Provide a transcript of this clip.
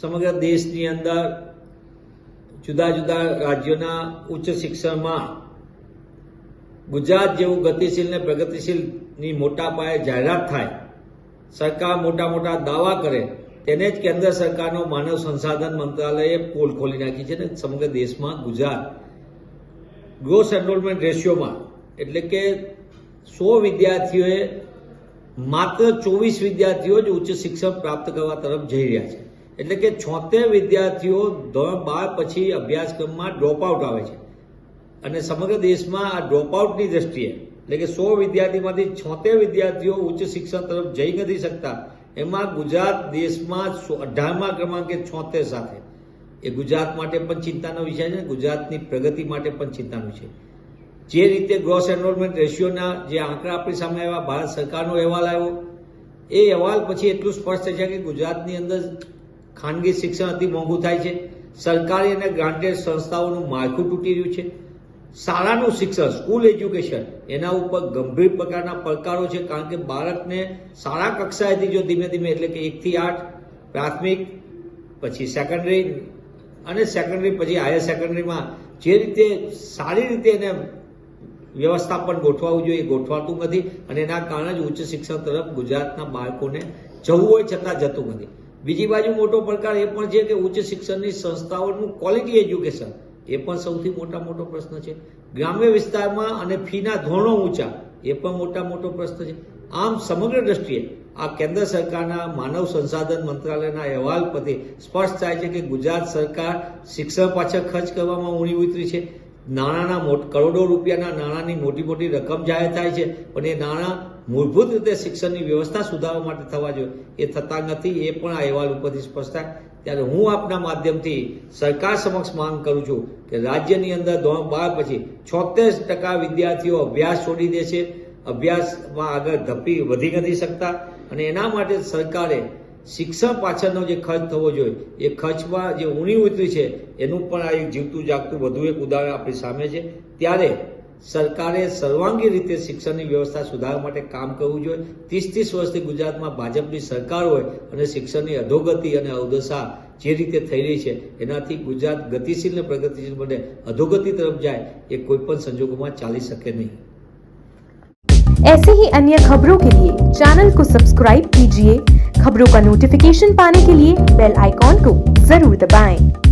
સમગ્ર દેશની અંદર જુદા જુદા રાજ્યોના ઉચ્ચ શિક્ષણમાં ગુજરાત જેવું ગતિશીલ ને પ્રગતિશીલની મોટા પાયે જાહેરાત થાય, સરકાર મોટા મોટા દાવા કરે, તેને જ કેન્દ્ર સરકારનો માનવ સંસાધન મંત્રાલયે પોલ ખોલી નાખી છે ને સમગ્ર દેશમાં ગુજરાત. ગ્રોસ એનરોલમેન્ટ રેશિયોમાં, એટલે કે સો વિદ્યાર્થીઓએ માત્ર ચોવીસ વિદ્યાર્થીઓ જ ઉચ્ચ શિક્ષણ પ્રાપ્ત કરવા તરફ જઈ રહ્યા છે. એટલે કે છોતેર વિદ્યાર્થીઓ ધોરણ બાર પછી અભ્યાસક્રમમાં ડ્રોપ આઉટ આવે છે. અને સમગ્ર દેશમાં આ ડ્રોપ આઉટની દ્રષ્ટિએ, એટલે કે સો વિદ્યાર્થીમાંથી છોતેર વિદ્યાર્થીઓ ઉચ્ચ શિક્ષણ તરફ જઈ નથી શકતા, એમાં ગુજરાત દેશમાં અઢારમા ક્રમાંકે છોતેર સાથે. એ ગુજરાત માટે પણ ચિંતાનો વિષય છે, ગુજરાતની પ્રગતિ માટે પણ ચિંતાનો છે. જે રીતે ગ્રોસ એનરોલમેન્ટ રેશિયોના જે આંકડા આપણી સામે આવ્યા, ભારત સરકારનો અહેવાલ આવ્યો, એ અહેવાલ પછી એટલું સ્પષ્ટ છે કે ગુજરાતની અંદર ખાનગી શિક્ષણ અતિ મોંઘું થાય છે. સરકારી અને ગ્રાન્ટેડ સંસ્થાઓનું માળખું તૂટી રહ્યું છે. શાળાનું શિક્ષણ સ્કૂલ એજ્યુકેશન એના ઉપર ગંભીર પ્રકારના પડકારો છે, કારણ કે બાળકને શાળા કક્ષાએથી જો ધીમે ધીમે એટલે કે એકથી આઠ, પ્રાથમિક, પછી સેકન્ડરી અને સેકન્ડરી પછી હાયર સેકન્ડરીમાં જે રીતે સારી રીતે એને વ્યવસ્થાપન ગોઠવાવું જોઈએ એ ગોઠવાતું નથી અને એના કારણે જ ઉચ્ચ શિક્ષણ તરફ ગુજરાતના બાળકોને જવું હોય છતાં જતું નથી. બીજી બાજુ મોટો પડકાર એ પણ છે કે ઉચ્ચ શિક્ષણની સંસ્થાઓનું ક્વોલિટી એજ્યુકેશન એ પણ સૌથી મોટા મોટો પ્રશ્ન છે. ગ્રામ્ય વિસ્તારમાં અને ફીના ધોરણો ઊંચા એ પણ મોટા મોટો પ્રશ્ન છે. આમ સમગ્ર દ્રષ્ટિએ આ કેન્દ્ર સરકારના માનવ સંસાધન મંત્રાલયના અહેવાલ પરથી સ્પષ્ટ થાય છે કે ગુજરાત સરકાર શિક્ષણ પાછળ ખર્ચ કરવામાં ઊણી ઉતરી છે. નાણાંના મોટ કરોડો રૂપિયાના નાણાંની મોટી મોટી રકમ જાહેર થાય છે. પણ એ નાણાં મૂળભૂત રીતે શિક્ષણની વ્યવસ્થા સુધારવા માટે થવા જોઈએ. એ થતા નથી, એ પણ આ અહેવાલ ઉપરથી સ્પષ્ટ થાય. ત્યારે હું આપના માધ્યમથી સરકાર સમક્ષ માંગ કરું છું કે રાજ્યની અંદર ધોરણ બાર પછી છોતેર ટકા વિદ્યાર્થીઓ અભ્યાસ છોડી દે છે. અભ્યાસમાં આગળ ધપી વધી નથી શકતા અને એના માટે સરકારે શિક્ષણ પાછળનો જે ખર્ચ થવો જોઈએ, એ ખર્ચમાં જે ઊણી ઉતરી છે, એનું પણ આ એક જીવતું જાગતું વધુ એક ઉદાહરણ આપણી સામે છે. ત્યારે સરકારે સર્વાંગી રીતે શિક્ષણની વ્યવસ્થા સુધારવા માટે કામ કરવું જોઈએ ત્રીસ ત્રીસ વર્ષથી ગુજરાતમાં ભાજપની સરકાર હોય અને શિક્ષણની અધોગતિ અને અવદશા જે રીતે થઈ રહી છે એનાથી ગુજરાત ગતિશીલ ને પ્રગતિશીલ બને અધોગતિ તરફ જાય એ કોઈ પણ સંજોગોમાં ચાલી શકે નહીં ऐसे ही अन्य खबरों के लिए चैनल को सब्सक्राइब कीजिए खबरों का नोटिफिकेशन पाने के लिए बेल आइकॉन को जरूर दबाएं।